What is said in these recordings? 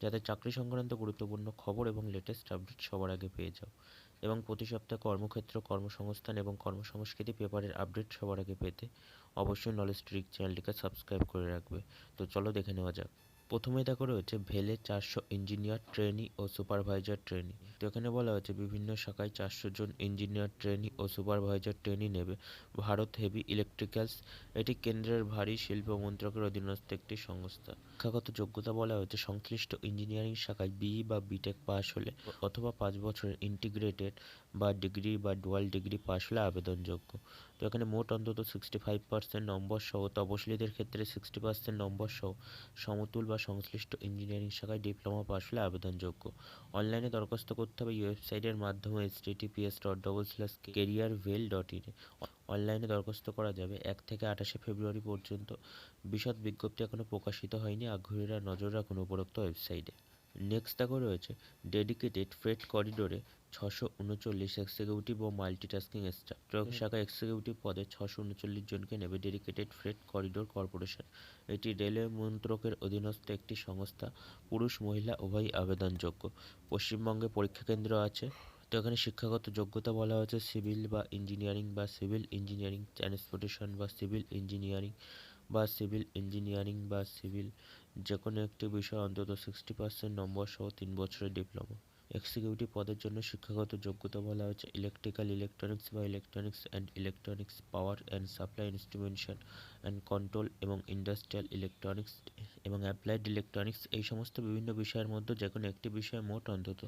যাতে চাকরি সংক্রান্ত গুরুত্বপূর্ণ খবর এবং লেটেস্ট আপডেট সবার আগে পেয়ে যাও। এবং প্রতি সপ্তাহে কর্মক্ষেত্র, কর্মসংস্থান এবং কর্মসংস্কৃতি পেপারের আপডেট সবার আগে পেতে অবশ্যই নলেজ ট্রিক চ্যানেলটিকে সাবস্ক্রাইব করে রাখবে। তো চলো দেখে নেওয়া যাক। প্রথমে দেখো রয়েছে ভেলে চারশো ইঞ্জিনিয়ার ট্রেনি ও সুপারভাইজার ট্রেনি তো এখানে বলা হয়েছে বিভিন্ন শাখায় চারশো জন ইঞ্জিনিয়ার ট্রেনি ও সুপারভাইজার ট্রেনি নেবে। ভারত হেভি ইলেকট্রিক্যালস এটি কেন্দ্রের ভারী শিল্প মন্ত্রকের অধীনস্থ একটি সংস্থা। শিক্ষাগত যোগ্যতা বলা হয়েছে সংশ্লিষ্ট ইঞ্জিনিয়ারিং শাখায় বিই বা বিটেক পাস হলে অথবা পাঁচ বছরের ইন্টিগ্রেটেড বা ডিগ্রি বা ডুয়াল ডিগ্রি পাস হলে আবেদনযোগ্য। তো এখানে মোট অন্তত সিক্সটি ফাইভ পার্সেন্ট নম্বর সহ তপশিলীদের ক্ষেত্রে সিক্সটি পার্সেন্ট নম্বর সহ সমতুল বা সংশ্লিষ্ট ইঞ্জিনিয়ারিং শাখায় ডিপ্লোমা পাস হলে আবেদনযোগ্য। অনলাইনে দরখাস্ত করতে হবে ওয়েবসাইটের মাধ্যমে S TTPS dot double slash career vel dot ইনে অনলাইনে দরখাস্ত করা যাবে। এক থেকে আঠাশে ফেব্রুয়ারি পর্যন্ত বিশদ বিজ্ঞপ্তি এখনও প্রকাশিত হয়নি। আগ্রহীরা নজর রাখুন উপরোক্ত ওয়েবসাইটে। নেক্সট দেখো রয়েছে ডেডিকেটেড ফ্রেট করিডোরে ছশো উনচল্লিশ এক্সিকিউটিভ ও মাল্টিটাস্কিং স্টাফ ট্রাক শাখা এক্সিকিউটিভ পদে ছশো উনচল্লিশ জনকে নেবে ডেডিকেটেড ফ্রেট করিডোর কর্পোরেশন। এটি রেলওয়ে মন্ত্রকের অধীনস্থ একটি সংস্থা। পুরুষ মহিলা উভয়ই আবেদনযোগ্য। পশ্চিমবঙ্গে পরীক্ষা কেন্দ্র আছে। তো এখানে শিক্ষাগত যোগ্যতা বলা হয়েছে সিভিল বা ইঞ্জিনিয়ারিং বা সিভিল ইঞ্জিনিয়ারিং ট্রান্সপোর্টেশন বা সিভিল ইঞ্জিনিয়ারিং বা সিভিল ইঞ্জিনিয়ারিং বা সিভিল যে কোনো একটি বিষয় অন্তত সিক্সটি পার্সেন্ট নম্বর সহ তিন বছরের ডিপ্লোমা এক্সিকিউটিভ পদের জন্য শিক্ষাগত যোগ্যতা বলা হয়েছে। ইলেকট্রিক্যাল ইলেকট্রনিক্স বা electronics and electronics power and supply instrumentation and control এবং ইন্ডাস্ট্রিয়াল ইলেকট্রনিক্স এবং অ্যাপ্লাইড ইলেকট্রনিক্স এই সমস্ত বিভিন্ন বিষয়ের মধ্যে যে কোনো একটি বিষয়ে মোট অন্তত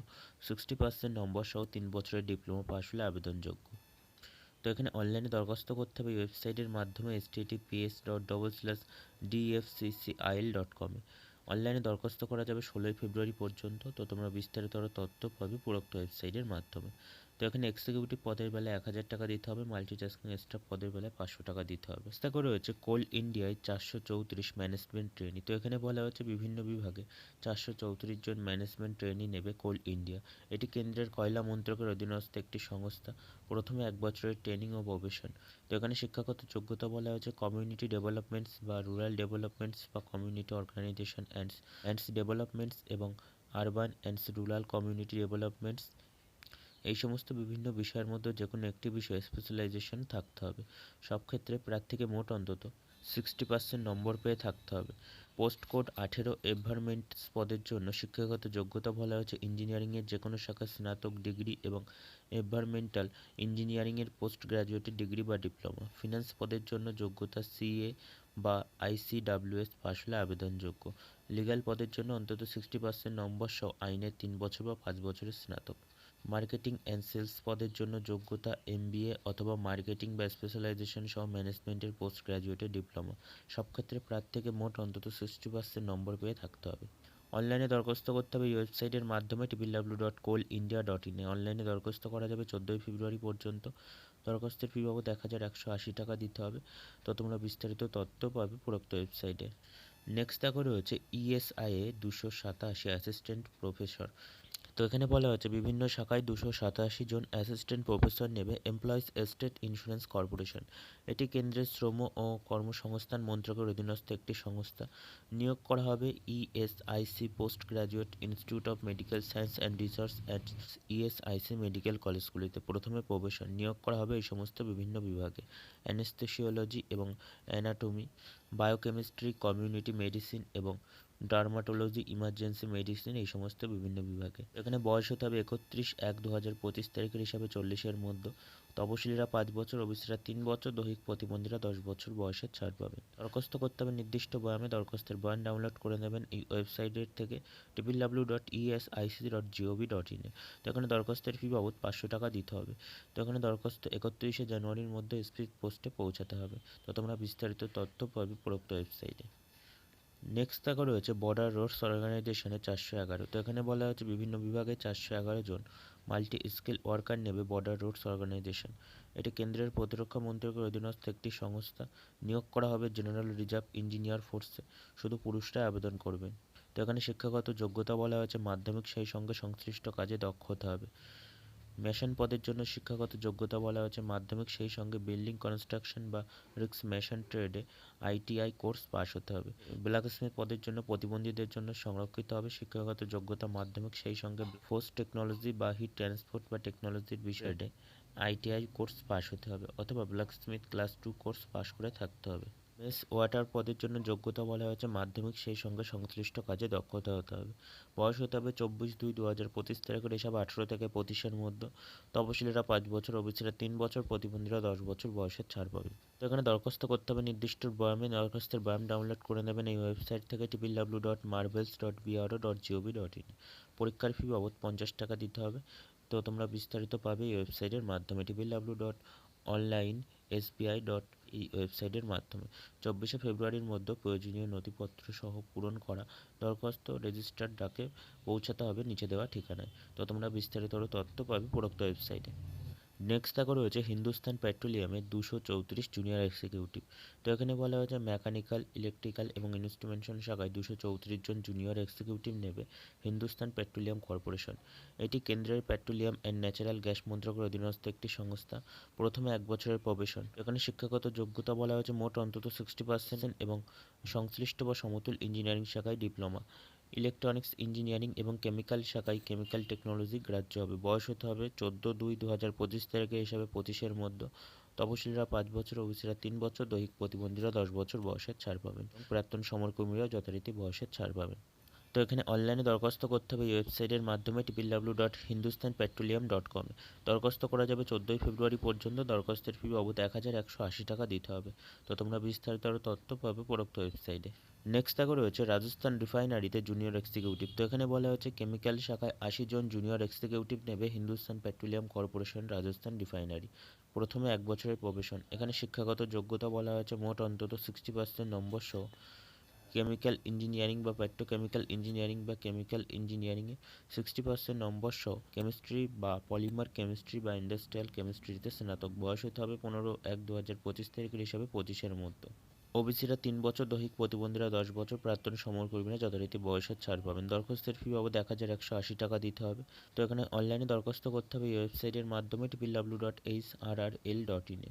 সিক্সটি পার্সেন্ট নম্বর সহ তিন বছরের ডিপ্লোমা পাস হলে আবেদনযোগ্য। তো এখানে অনলাইনে দরখাস্ত করতে হবে। ওয়েবসাইটের মাধ্যমে S TTPS dot double slash DFCCIL dot কমে অনলাইনে দরখাস্ত করা যাবে ষোলোই ফেব্রুয়ারি পর্যন্ত। তো তোমরা বিস্তারিতর তথ্য পাবে উপরোক্ত ওয়েবসাইটের মাধ্যমে। তো এখানে এক্সিকিউটিভ পদের বেলায় এক হাজার টাকা দিতে হবে মাল্টিটাস্কিং স্টাফ পদের বেলায় পাঁচশো টাকা দিতে হবে। চেষ্টা করে রয়েছে কোল ইন্ডিয়ায় চারশো চৌত্রিশ ম্যানেজমেন্ট ট্রেনি তো এখানে বলা হয়েছে বিভিন্ন বিভাগে চারশো চৌত্রিশ জন ম্যানেজমেন্ট ট্রেনি নেবে কোল ইন্ডিয়া। এটি কেন্দ্রের কয়লা মন্ত্রকের অধীনস্থ একটি সংস্থা। প্রথমে এক বছরের ট্রেনিং ও প্রবেশন তো এখানে শিক্ষাগত যোগ্যতা বলা হয়েছে কমিউনিটি ডেভেলপমেন্টস বা রুরাল ডেভেলপমেন্টস বা community organisation ands ands developments এবং urban ands rural community developments এই সমস্ত বিভিন্ন বিষয়ের মধ্যে যে কোনো একটি বিষয়ে স্পেশালাইজেশন থাকতে হবে। সব ক্ষেত্রে প্রার্থীকে মোট অন্তত সিক্সটি পার্সেন্ট নম্বর পেয়ে থাকতে হবে। পোস্ট কোড আঠেরো এনভায়রনমেন্টস পদের জন্য শিক্ষাগত যোগ্যতা বলা হয়েছে। ইঞ্জিনিয়ারিংয়ের যে কোনো শাখায় স্নাতক ডিগ্রি এবং এনভায়রনমেন্টাল ইঞ্জিনিয়ারিংয়ের পোস্ট গ্র্যাজুয়েটের ডিগ্রি বা ডিপ্লোমা ফিনান্স পদের জন্য যোগ্যতা সিএ বা আইসিডাব্লিউএস পাশ হলে আবেদনযোগ্য। লিগ্যাল পদের জন্য অন্তত সিক্সটি পার্সেন্ট নম্বর সহ আইনের তিন বছর বা পাঁচ বছরের স্নাতক। মার্কেটিং অ্যান্ড সেলস পদের জন্য যোগ্যতা, এমবিএ অথবা মার্কেটিং বা স্পেশালাইজেশন সহ ম্যানেজমেন্টের পোস্ট গ্র্যাজুয়েটের ডিপ্লোমা সব ক্ষেত্রে প্রার্থীকে মোট অন্তত সিক্সটি পার্সেন্ট নম্বর পেয়ে থাকতে হবে। অনলাইনে দরখাস্ত করতে হবে ওয়েবসাইটের মাধ্যমে triple W dot coal India dot ইনে অনলাইনে দরখাস্ত করা যাবে চোদ্দোই ফেব্রুয়ারি পর্যন্ত। দরখাস্তের ফি বাবদ এক হাজার একশো আশি টাকা দিতে হবে। তো তোমরা বিস্তারিত তথ্য পাবে উপরোক্ত ওয়েবসাইটে। নেক্সট দেখো রয়েছে ইএসআইএ দুশো সাতাশি অ্যাসিস্ট্যান্ট প্রফেসর তো এখানে বলা হচ্ছে বিভিন্ন শাখায় দুশো সাতাশি জন অ্যাসিস্ট্যান্ট প্রফেসর নেবে এমপ্লয়িজ এস্টেট ইন্স্যুরেন্স কর্পোরেশন এটি কেন্দ্রের শ্রম ও কর্মসংস্থান মন্ত্রকের অধীনস্থ একটি সংস্থা। নিয়োগ করা হবে ESIC post graduate institute of medical science and research at ESIC medical কলেজগুলিতে প্রথমে প্রবেশন, নিয়োগ করা হবে এই সমস্ত বিভিন্ন বিভাগে। অ্যানেস্থেসিওলজি এবং অ্যানাটমি বায়োকেমিস্ট্রি কমিউনিটি মেডিসিন এবং ডার্মাটোলজি, ইমার্জেন্সি, মেডিসিন এই সমস্ত বিভিন্ন বিভাগে। এখানে বয়স হতে হবে একত্রিশ এক দু হাজার পঁচিশ তারিখের হিসাবে চল্লিশের মধ্যে। তপশিলীরা পাঁচ বছর, ওবিসিরা তিন বছর, দৈহিক প্রতিবন্ধীরা দশ বছর বয়সের ছাড় পাবে দরখাস্ত করতে হবে নির্দিষ্ট বয়ামে। দরখাস্তের বয়ান ডাউনলোড করে নেবেন এই ওয়েবসাইটের থেকে triple W dot ESIC dot GOV dot ইনে তো এখানে দরখাস্তের ফি বাবদ পাঁচশো টাকা দিতে হবে। তো এখানে দরখাস্ত একত্রিশে জানুয়ারির মধ্যে স্পিড পোস্টে পৌঁছাতে হবে। তো তোমরা বিস্তারিত তথ্য পাবে প্রোক্ত ওয়েবসাইটে। নেক্সট দেখো রয়েছে বর্ডার রোডস অর্গানাইজেশনে চারশো এগারো। তো এখানে বলা হচ্ছে বিভিন্ন বিভাগে চারশো এগারো জন মাল্টি স্কিল ওয়ার্কার নেবে বর্ডার রোডস অর্গানাইজেশন এটি কেন্দ্রের প্রতিরক্ষা মন্ত্রকের অধীনস্থ একটি সংস্থা। নিয়োগ করা হবে জেনারেল রিজার্ভ ইঞ্জিনিয়ার ফোর্সে শুধু পুরুষরাই আবেদন করবেন। তো এখানে শিক্ষাগত যোগ্যতা বলা হয়েছে। মাধ্যমিক সেই সঙ্গে সংশ্লিষ্ট কাজে দক্ষ হতে হবে। মেশন পদের জন্য শিক্ষাগত যোগ্যতা বলা হয়েছে। মাধ্যমিক সেই সঙ্গে বিল্ডিং কনস্ট্রাকশন বা রিক্স মেশন ট্রেডে আইটিআই কোর্স পাস হতে হবে। ব্ল্যাকস্মিথ পদের জন্য প্রতিবন্ধীদের জন্য সংরক্ষিত হবে। শিক্ষাগত যোগ্যতা মাধ্যমিক সেই সঙ্গে ফোর্স টেকনোলজি বা হিট ট্রান্সপোর্ট বা টেকনোলজির বিষয়ে আইটিআই কোর্স পাস হতে হবে অথবা blacksmith class two course pass করে থাকতে হবে। মেস ওয়াটার পদের জন্য যোগ্যতা বলা হয়েছে। মাধ্যমিক সেই সঙ্গে সংশ্লিষ্ট কাজে দক্ষতা হতে হবে। বয়স হতে হবে চব্বিশ দুই দু হাজার পঁচিশ তারিখের এসব আঠেরো থেকে পঁচিশের মধ্যে। তপশিলীরা পাঁচ বছর, ওবিসিরা তিন বছর, প্রতিবন্ধীরা দশ বছর বয়সের ছাড় পাবে। তো এখানে দরখাস্ত করতে হবে নির্দিষ্ট ব্যায়ামে দরখাস্তের ব্যায়াম ডাউনলোড করে নেবেন এই ওয়েবসাইট থেকে triple W dot marvels dot BRO dot GOV dot in পরীক্ষার ফি বাবদ পঞ্চাশ টাকা দিতে হবে। তো তোমরা বিস্তারিত পাবে এই ওয়েবসাইটের মাধ্যমে। Triple W dot online SBI dot এই ওয়েবসাইটের মাধ্যমে। চব্বিশে ফেব্রুয়ারির মধ্যে প্রয়োজনীয় নথিপত্র সহ পূরণ করা, দরখাস্ত রেজিস্টার ডাকে পৌঁছাতে হবে নিচে দেওয়া ঠিকানায়। তো তোমরা বিস্তারিত তথ্য পাবে উপরোক্ত ওয়েবসাইটে। নেক্সট দেখো রয়েছে হিন্দুস্তান পেট্রোলিয়ামের দুশো চৌত্রিশ জুনিয়র এক্সিকিউটিভ তো এখানে বলা হয়েছে মেকানিক্যাল ইলেকট্রিক্যাল এবং ইনস্ট্রুমেন্টেশন শাখায় দুশো চৌত্রিশ জন জুনিয়র এক্সিকিউটিভ নেবে হিন্দুস্তান পেট্রোলিয়াম কর্পোরেশন। এটি কেন্দ্রের পেট্রোলিয়াম অ্যান্ড ন্যাচারাল গ্যাস মন্ত্রকের অধীনস্থ একটি সংস্থা। প্রথমে এক বছরের প্রবেশন এখানে শিক্ষাগত যোগ্যতা বলা হয়েছে মোট অন্তত সিক্সটি পার্সেন্ট এবং সংশ্লিষ্ট বা সমতুল ইঞ্জিনিয়ারিং শাখায় ডিপ্লোমা ইলেকট্রনিক্স, ইঞ্জিনিয়ারিং এবং কেমিক্যাল শাখায় কেমিক্যাল টেকনোলজি গ্রাহ্য হবে। বয়স হতে হবে চোদ্দ দুই দু হাজার পঁচিশ তারিখে হিসাবে পঁচিশের মধ্যে। তপশিলরা পাঁচ বছর ওবিসিরা তিন বছর। দৈহিক প্রতিবন্ধীরা দশ বছর বয়সের ছাড় পাবেন প্রাক্তন সমরকর্মীরা যথারীতি বয়সের ছাড় পাবেন। তো এখানে অনলাইনে দরখাস্ত করতে হবে এই ওয়েবসাইটের মাধ্যমে triple W dot Hindustan petroleum dot কমে। দরখাস্ত করা যাবে চোদ্দোই ফেব্রুয়ারি পর্যন্ত। দরখাস্তের ফি বাবদ এক হাজার একশো আশি টাকা দিতে হবে। তো তোমরা বিস্তারিত আরও তথ্য পাবে উপরোক্ত ওয়েবসাইটে। নেক্সট দেখো রয়েছে রাজস্থান রিফাইনারিতে জুনিয়র এক্সিকিউটিভ তো এখানে বলা হয়েছে কেমিক্যাল শাখায় আশি জন জুনিয়র এক্সিকিউটিভ নেবে Hindustan petroleum corporation Rajasthan refinery. প্রথমে এক বছরের প্রবেশন। এখানে শিক্ষাগত যোগ্যতা বলা হয়েছে। মোট অন্তত সিক্সটি পার্সেন্ট নম্বর সহ। কেমিক্যাল ইঞ্জিনিয়ারিং বা পেট্রোকেমিক্যাল ইঞ্জিনিয়ারিং বা কেমিক্যাল ইঞ্জিনিয়ারিংয়ে সিক্সটি পার্সেন্ট নম্বর সহ কেমিস্ট্রি বা পলিমার কেমিস্ট্রি বা ইন্ডাস্ট্রিয়াল কেমিস্ট্রিতে স্নাতক। বয়স হতে হবে পনেরো এক দু হাজার পঁচিশ তারিখের হিসাবে পঁচিশের মধ্যে। ওবিসিরা তিন বছর দৈহিক প্রতিবন্ধীরা দশ বছর প্রাক্তন সমরকর্মীরা যথারীতি বয়সের ছাড় পাবেন। দরখাস্তের ফি বাবদ এক হাজার একশো আশি টাকা দিতে হবে। তো এখানে অনলাইনে দরখাস্ত করতে হবে এই ওয়েবসাইটের মাধ্যমে triple W dot H R R L dot ইনে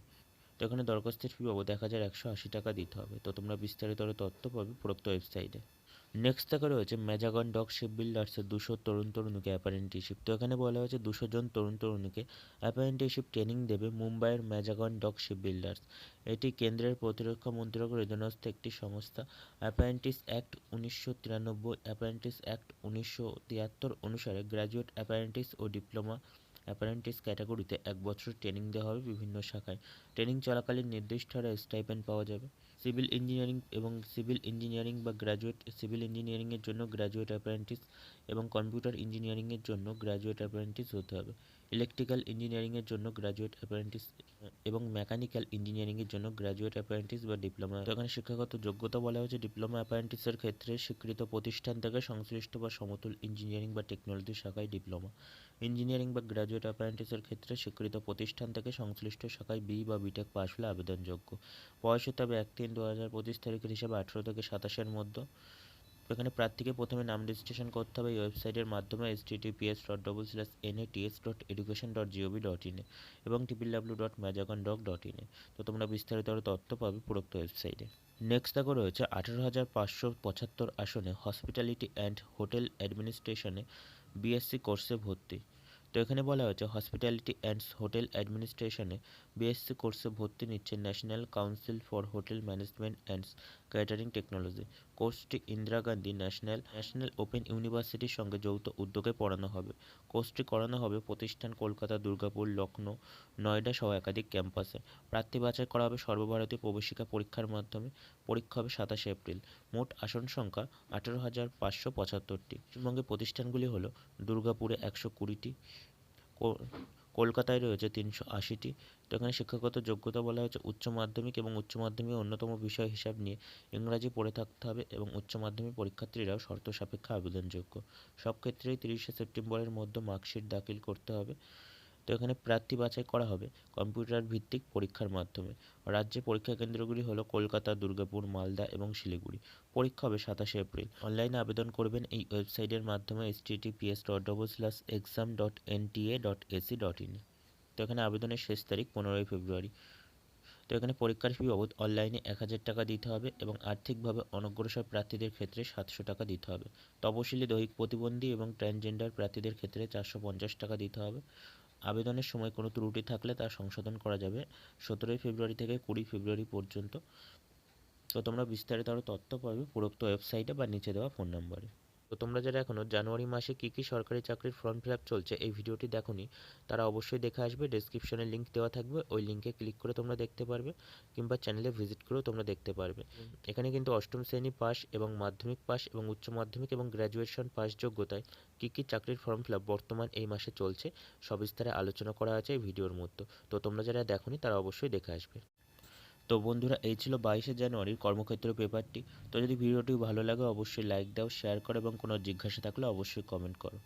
তো এখানে দরখাস্তের ফি বাবদ এক হাজার একশো আশি টাকা দিতে হবে। তো তোমরা বিস্তারিত তথ্য পাবে প্রোক্ত ওয়েবসাইটে নেক্সট থেকে রয়েছে ম্যাজাগন ডক শিপ বিল্ডার্সের দুশো তরুণ তরুণীকে অ্যাপারেন্টিশিপ তো এখানে বলা হয়েছে দুশো জন তরুণ তরুণীকে অ্যাপারেন্টিশিপ ট্রেনিং দেবে মুম্বাইয়ের ম্যাজাগন ডক শিপ বিল্ডার্স এটি কেন্দ্রের প্রতিরক্ষা মন্ত্রকের অধীনস্থ একটি সংস্থা। অ্যাপারেন্টিস অ্যাক্ট উনিশশো তিরানব্বই অ্যাপারেন্টিস অ্যাক্ট উনিশশো তিয়াত্তর অনুসারে গ্র্যাজুয়েট অ্যাপারেন্টিস ও ডিপ্লোমা অ্যাপারেন্টিস ক্যাটাগরিতে এক বছর ট্রেনিং দেওয়া হবে বিভিন্ন শাখায়। ট্রেনিং চলাকালীন নির্দিষ্ট হারে স্টাইপেন্ড পাওয়া যাবে। সিভিল ইঞ্জিনিয়ারিং এবং সিভিল ইঞ্জিনিয়ারিং বা গ্র্যাজুয়েট সিভিল ইঞ্জিনিয়ারিংয়ের জন্য গ্র্যাজুয়েট অ্যাপারেন্টিস এবং কম্পিউটার ইঞ্জিনিয়ারিংয়ের জন্য গ্র্যাজুয়েট অ্যাপারেন্টিস হতে হবে। ইলেকট্রিক্যাল ইঞ্জিনিয়ারিংয়ের জন্য গ্র্যাজুয়েট অ্যাপারেন্টিস এবং মেকানিক্যাল ইঞ্জিনিয়ারিংয়ের জন্য গ্র্যাজুয়েট অ্যাপারেন্টিস বা ডিপ্লোমা। এখানে শিক্ষাগত যোগ্যতা বলা হয়েছে। ডিপ্লোমা অ্যাপ্রেন্টিসের ক্ষেত্রে স্বীকৃত প্রতিষ্ঠান থেকে সংশ্লিষ্ট বা সমতুল ইঞ্জিনিয়ারিং বা টেকনোলজি শাখায় ডিপ্লোমা। ইঞ্জিনিয়ারিং বা গ্র্যাজুয়েট অ্যাপ্রেন্টিসের ক্ষেত্রে স্বীকৃত প্রতিষ্ঠান থেকে সংশ্লিষ্ট শাখায় বি বা বিটেক পাশ হলে আবেদনযোগ্য। বয়স হতে হবে এক তিন দু হাজার পঁচিশ তারিখের হিসাবে আঠেরো থেকে সাতাশের মধ্যে। এখানে প্রার্থীকে প্রথমে নাম রেজিস্ট্রেশন করতে হবে। এই ওয়েবসাইটের মাধ্যমে S TTPS dot double slash N A TS dot education dot GOV dot ইনে এবং triple W dot Mazagon dock dot ইনে তো তোমরা বিস্তারিত আরও তথ্য পাবে পুরোক্ত ওয়েবসাইটে। নেক্সট দেখো রয়েছে আঠেরো হাজার পাঁচশো পঁচাত্তর আসনে হসপিটালিটি অ্যান্ড হোটেল অ্যাডমিনিস্ট্রেশনে বিএসসি কোর্সে ভর্তি। তো এখানে বলা হয়েছে হসপিটালিটি অ্যান্ড হোটেল অ্যাডমিনিস্ট্রেশনে বিএসসি কোর্সে ভর্তি নিচ্ছে national council for hotel management and catering technology. কোর্সটি Indira Gandhi national national open ইউনিভার্সিটির সঙ্গে যৌথ উদ্যোগে পড়ানো হবে। কোর্সটি করানো হবে প্রতিষ্ঠান কলকাতা, দুর্গাপুর লখনৌ নয়ডা সহ একাধিক ক্যাম্পাসে। প্রার্থী বাছাই করা হবে সর্বভারতীয় প্রবেশিকা পরীক্ষার মাধ্যমে। পরীক্ষা হবে সাতাশে এপ্রিল। মোট আসন সংখ্যা আঠেরো হাজার পাঁচশো পঁচাত্তরটি। পশ্চিমবঙ্গের প্রতিষ্ঠানগুলি হলো দুর্গাপুরে একশো কুড়িটি কলকাতায় রয়েছে তিনশো আশিটি। তো এখানে শিক্ষাগত যোগ্যতা বলা হয়েছে উচ্চ মাধ্যমিক এবং উচ্চ মাধ্যমিকের অন্যতম বিষয় হিসাব নিয়ে ইংরাজি পড়ে থাকতে হবে এবং উচ্চ মাধ্যমিক পরীক্ষার্থীরাও শর্ত সাপেক্ষে আবেদনযোগ্য। সব ক্ষেত্রেই তিরিশে সেপ্টেম্বরের মধ্যে মার্কশিট দাখিল করতে হবে। তো এখানে প্রার্থী বাছাই করা হবে কম্পিউটার ভিত্তিক পরীক্ষার মাধ্যমে। রাজ্যে পরীক্ষা কেন্দ্রগুলি হলো কলকাতা, দুর্গাপুর, মালদা এবং শিলিগুড়ি। পরীক্ষা হবে সাতাশে এপ্রিল। অনলাইনে আবেদন করবেন এই ওয়েবসাইটের মাধ্যমে S T T P S dot double slash exam dot N T A dot AC dot in তো এখানে আবেদনের শেষ তারিখ পনেরোই ফেব্রুয়ারি। তো এখানে পরীক্ষার ফি বাবদ অনলাইনে এক হাজার টাকা দিতে হবে এবং আর্থিকভাবে অনগ্রসর প্রার্থীদের ক্ষেত্রে সাতশো টাকা দিতে হবে। তপশিলি দৈহিক প্রতিবন্ধী এবং ট্রান্সজেন্ডার প্রার্থীদের ক্ষেত্রে চারশো পঞ্চাশ টাকা দিতে হবে। আবেদনের সময় কোনো ত্রুটি থাকলে তা সংশোধন করা যাবে। সতেরোই ফেব্রুয়ারি থেকে কুড়ি ফেব্রুয়ারি পর্যন্ত। তো তোমরা বিস্তারিত আরও তথ্য পাবে পুরোক্ত ওয়েবসাইটে বা নিচে দেওয়া ফোন নাম্বারে। তো তোমরা যারা এখনও জানুয়ারি মাসে কী কী সরকারি চাকরির ফর্ম ফিল আপ চলছে এই ভিডিওটি দেখোনি তারা অবশ্যই দেখে আসবে ডেসক্রিপশনে লিঙ্ক দেওয়া থাকবে ওই লিঙ্কে ক্লিক করে তোমরা দেখতে পারবে কিংবা চ্যানেলে ভিজিট করেও তোমরা দেখতে পারবে। এখানে কিন্তু অষ্টম শ্রেণি পাস এবং মাধ্যমিক পাস এবং উচ্চ মাধ্যমিক এবং গ্র্যাজুয়েশন পাস যোগ্যতায় কী কী চাকরির ফর্ম ফিল আপ বর্তমান এই মাসে চলছে সবিস্তারে আলোচনা করা আছে এই ভিডিওর মধ্যে। তো তোমরা যারা দেখোনি তারা অবশ্যই দেখে আসবে। তো বন্ধুরা, এই ছিল বাইশে জানুয়ারির কর্মক্ষেত্র পেপারটি। তো যদি ভিডিওটি ভালো লাগে, অবশ্যই লাইক দাও শেয়ার করো এবং কোনো জিজ্ঞাসা থাকলে অবশ্যই কমেন্ট করো।